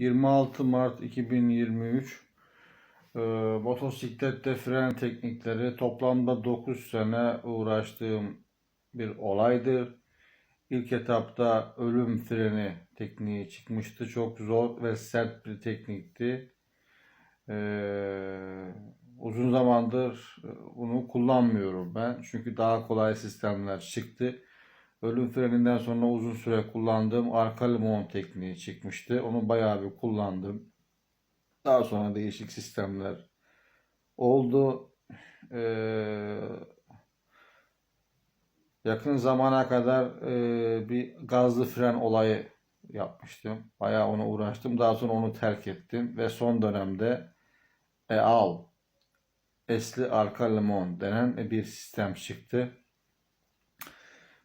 26 Mart 2023 e, motosiklette fren teknikleri toplamda 9 sene uğraştığım bir olaydır. İlk etapta ölüm freni tekniği çıkmıştı. Çok zor ve sert bir teknikti. Ee, uzun zamandır bunu kullanmıyorum ben. Çünkü daha kolay sistemler çıktı. Ölüm freninden sonra uzun süre kullandığım arka limon tekniği çıkmıştı. Onu bayağı bir kullandım. Daha sonra değişik sistemler oldu. Ee, yakın zamana kadar e, bir gazlı fren olayı yapmıştım. Bayağı ona uğraştım. Daha sonra onu terk ettim ve son dönemde EAL esli arka limon denen bir sistem çıktı.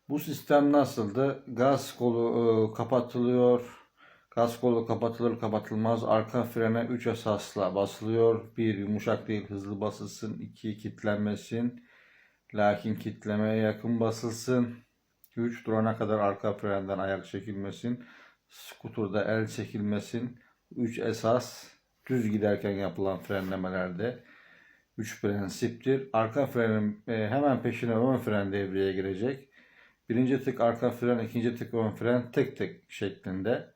Bu sistem nasıldı? Gaz kolu e, kapatılıyor. Gaz kolu kapatılır kapatılmaz arka frene 3 esasla basılıyor. 1 yumuşak değil hızlı basılsın. 2 kilitlenmesin. Lakin kitlemeye yakın basılsın. 3 durana kadar arka frenden ayak çekilmesin. Skuturda el çekilmesin. 3 esas düz giderken yapılan frenlemelerde 3 prensiptir. Arka frenin e, hemen peşine ön fren devreye girecek. Birinci tık arka fren, ikinci tık ön fren tek tek şeklinde.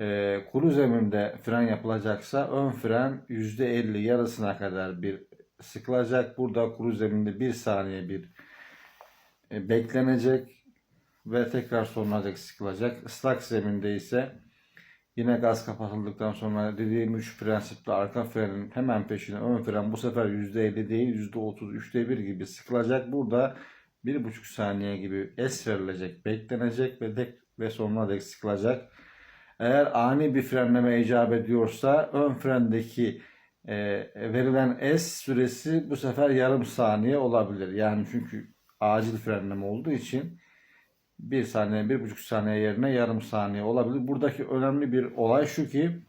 E, kuru zeminde fren yapılacaksa ön fren %50 yarısına kadar bir sıkılacak. Burada kuru zeminde bir saniye bir e, beklenecek ve tekrar sonuna dek sıkılacak. Islak zeminde ise yine gaz kapatıldıktan sonra dediğim 3 prensipli arka frenin hemen peşine ön fren bu sefer %50 değil %30, üçte bir gibi sıkılacak. Burada bir buçuk saniye gibi es verilecek, beklenecek ve dek ve sonuna dek sıkılacak. Eğer ani bir frenleme icap ediyorsa ön frendeki e, verilen es süresi bu sefer yarım saniye olabilir. Yani çünkü acil frenleme olduğu için bir saniye, bir buçuk saniye yerine yarım saniye olabilir. Buradaki önemli bir olay şu ki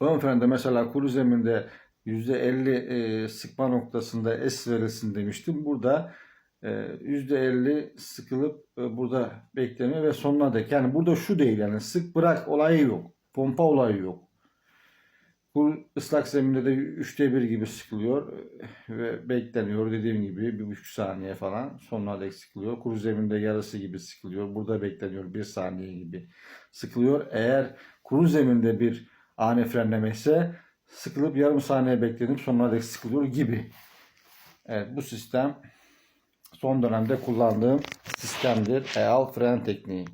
ön frende mesela kuru zeminde %50 e, sıkma noktasında es verilsin demiştim. Burada %50 sıkılıp e, burada bekleniyor ve sonuna dek. Yani burada şu değil yani sık bırak olayı yok. Pompa olayı yok. Bu ıslak zeminde de üçte bir gibi sıkılıyor e, ve bekleniyor dediğim gibi bir buçuk saniye falan sonuna dek sıkılıyor. Kuru zeminde yarısı gibi sıkılıyor. Burada bekleniyor bir saniye gibi sıkılıyor. Eğer kuru zeminde bir ani frenleme ise sıkılıp yarım saniye beklenip sonuna dek sıkılıyor gibi. Evet bu sistem son dönemde kullandığım sistemdir. EAL fren tekniği.